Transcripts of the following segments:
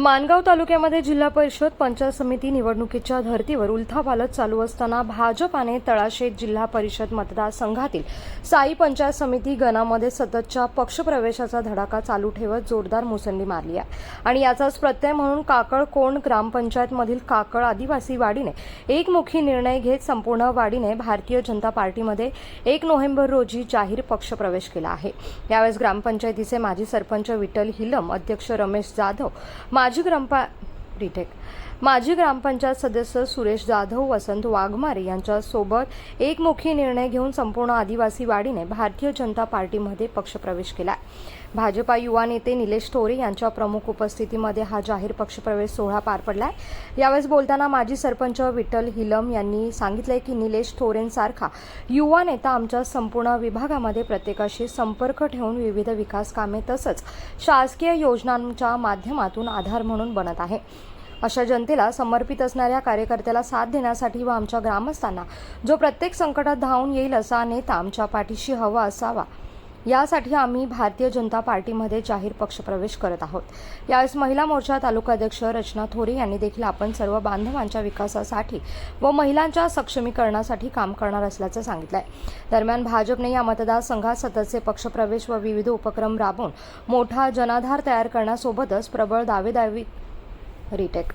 मानगाव तालुक्यामध्ये जिल्हा परिषद पंचायत समिती निवडणुकीच्या धर्तीवर उलथापालथ चालू असताना भाजपाने तळाशेत जिल्हा परिषद मतदारसंघातील साई पंचायत समिती गणामध्ये सततच्या पक्षप्रवेशाचा धडाका चालू ठेवत जोरदार मुसंडी मारली आहे. आणि याचाच प्रत्यय म्हणून काकळ कोण ग्रामपंचायतमधील काकळ आदिवासी वाडीने एकमुखी निर्णय घेत संपूर्ण वाडीने भारतीय जनता पार्टीमध्ये एक नोव्हेंबर रोजी जाहीर पक्षप्रवेश केला आहे. यावेळेस ग्रामपंचायतीचे माजी सरपंच विठ्ठल हिलम अध्यक्ष रमेश जाधव माजी ग्रामपा रिटेक माजी ग्रामपंचायत सदस्य सुरेश जाधव वसंत वाघमारे यांच्यासोबत एकमुखी निर्णय घेऊन संपूर्ण आदिवासी वाडीने भारतीय जनता पार्टीमध्ये पक्षप्रवेश केला भाजपा युवा नेते निलेश थोरे यांच्या प्रमुख उपस्थितीमध्ये हा जाहीर पक्षप्रवेश सोहळा पार पडलाय. यावेळेस बोलताना माजी सरपंच विठ्ठल हिलम यांनी सांगितले की निलेश थोरेंसारखा युवा नेता आमच्या संपूर्ण विभागामध्ये प्रत्येकाशी संपर्क ठेवून विविध विकास कामे तसंच शासकीय योजनांच्या माध्यमातून आधार म्हणून बनत आहे. अशा जनतेला समर्पित असणाऱ्या कार्यकर्त्याला साथ देण्यासाठी व आमच्या ग्रामस्थांना जो प्रत्येक संकटात धावून येईल असा नेता आमच्या पाठीशी हवा असावा. यासाठी आम्ही भारतीय जनता पार्टीमध्ये जाहीर पक्षप्रवेश करत आहोत. यावेळेस महिला मोर्चा तालुकाध्यक्ष रचना थोरे यांनी देखील आपण सर्व बांधवांच्या विकासासाठी व महिलांच्या सक्षमीकरणासाठी काम करणार असल्याचं सांगितलं आहे दरम्यान भाजपने या मतदारसंघात सततचे पक्षप्रवेश व विविध उपक्रम राबवून मोठा जनाधार तयार करण्यासोबतच प्रबळ दावेदावी रिटेक.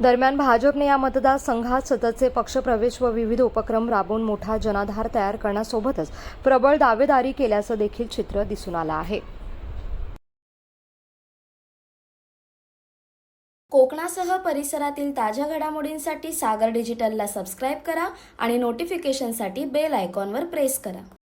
दरम्यान भाजपने या मतदारसंघात सततचे पक्षप्रवेश व विविध उपक्रम राबवून मोठा जनाधार तयार करण्यासोबतच प्रबळ दावेदारी केल्याचं देखील चित्र दिसून आलं आहे. कोकणासह परिसरातील ताज्या घडामोडींसाठी सागर डिजिटलला सबस्क्राईब करा आणि नोटिफिकेशनसाठी बेल आयकॉनवर प्रेस करा.